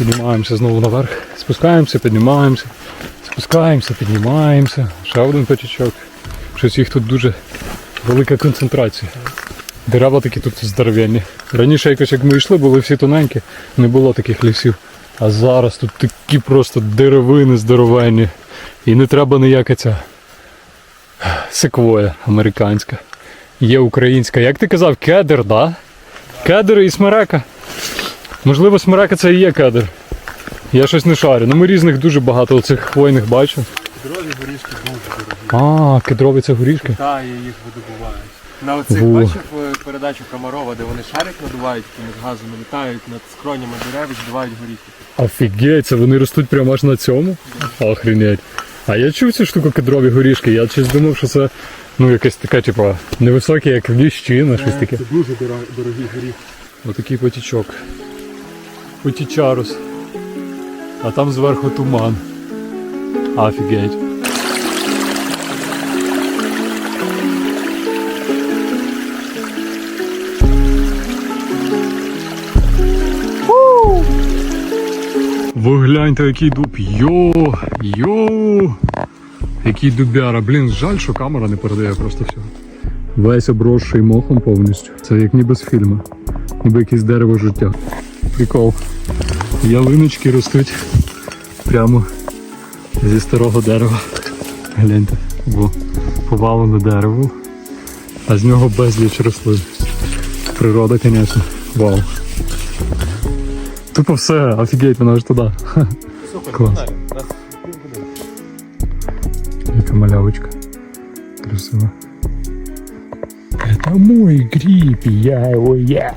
Піднімаємося знову наверх. Спускаємося, піднімаємося. Спускаємося, піднімаємося. Ще один потічок. Щось їх тут дуже велика концентрація. Дерева такі тут здоровенні. Раніше якось як ми йшли, були всі тоненькі, не було таких лісів. А зараз тут такі просто деревини здоровенні. І не треба ніяка ця секвоя американська. Є українська. Як ти казав, кедр, да? Кедр і смерека. Можливо, смерека це і є кедр. Я щось не шарю. Ну ми різних дуже багато оцих хвойних бачу. Дрові горішки дуже дорогі. А, кедрові це горішки. Та, і їх видобувають. На оцих Во. бачив е, передачу Комарова, де вони шарик надувають, якимось газом літають над скронями дерев і збивають горіхи. Офігеть, це вони ростуть прямо аж на цьому? Охренеть. А я чув цю штуку кедрові горішки. Я щось думав, що це ну якесь таке, типу, невисоке, як ліщина, щось таке. Це дуже дорогі горіхи. Отакий потічок. Потічарус. А там зверху туман. Офігеть. Ви гляньте, який дуб. Йо! Йо! Який дубяра. Блін, жаль, що камера не передає просто все. Весь обросший мохом повністю. Це як ніби з фільму. Ніби якесь дерево життя. Прикол. Ялиночки ростуть прямо зі старого дерева. Гляньте, бо повалене дерево, а з нього безліч рослин. Природа, звісно. Вау. Тупо все, офігеть, вона аж туди. Клас. Яка малявочка. Красива. Это мой гриб, я его я.